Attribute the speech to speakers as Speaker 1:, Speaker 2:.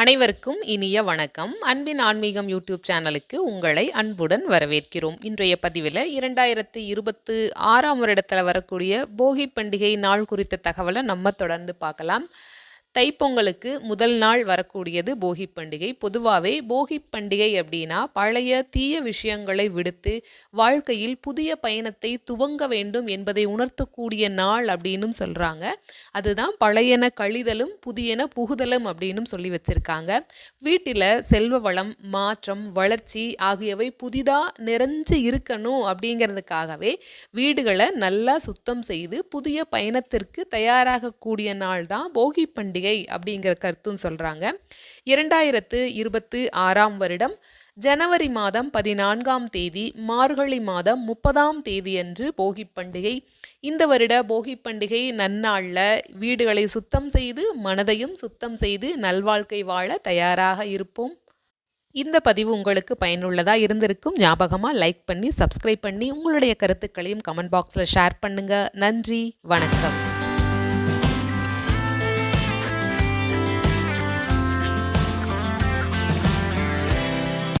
Speaker 1: அனைவருக்கும் இனிய வணக்கம். அன்பின் ஆன்மீகம் யூடியூப் சேனலுக்கு உங்களை அன்புடன் வரவேற்கிறோம். இன்றைய பதிவில் இரண்டாயிரத்தி இருபத்து ஆறாம் வருடத்தில் வரக்கூடிய போகி பண்டிகை நாள் குறித்த தகவலை நம்ம தொடர்ந்து பார்க்கலாம். தைப்பொங்கலுக்கு முதல் நாள் வரக்கூடியது போகி பண்டிகை. பொதுவாகவே போகி பண்டிகை அப்படின்னா பழைய தீய விஷயங்களை விடுத்து வாழ்க்கையில் புதிய பயணத்தை துவங்க வேண்டும் என்பதை உணர்த்தக்கூடிய நாள் அப்படின்னும் சொல்கிறாங்க அதுதான் பழையன கழிதலும் புதியன புகுதலும் அப்படின்னும் சொல்லி வச்சுருக்காங்க. வீட்டில் செல்வ வளம் மாற்றம் வளர்ச்சி ஆகியவை புதிதாக நிறைஞ்சு இருக்கணும் அப்படிங்கிறதுக்காகவே வீடுகளை நல்லா சுத்தம் செய்து புதிய பயணத்திற்கு தயாராகக்கூடிய நாள் தான் போகி பண்டிகை அப்படிங்கிற கருத்தும் சொல்கிறாங்க இரண்டாயிரத்து இருபத்து ஆறாம் வருடம் ஜனவரி மாதம் பதினான்காம் தேதி மார்கழி மாதம் முப்பதாம் தேதியன்று போகி பண்டிகை. இந்த வருட போகி பண்டிகை நன்னாளில் வீடுகளை சுத்தம் செய்து மனதையும் சுத்தம் செய்து நல்வாழ்க்கை வாழ தயாராக இருப்போம். இந்த பதிவு உங்களுக்கு பயனுள்ளதாக இருந்திருக்கும் ஞாபகமாக லைக் பண்ணி சப்ஸ்கிரைப் பண்ணி உங்களுடைய கருத்துக்களையும் கமெண்ட் பாக்ஸில் ஷேர் பண்ணுங்கள் நன்றி வணக்கம்.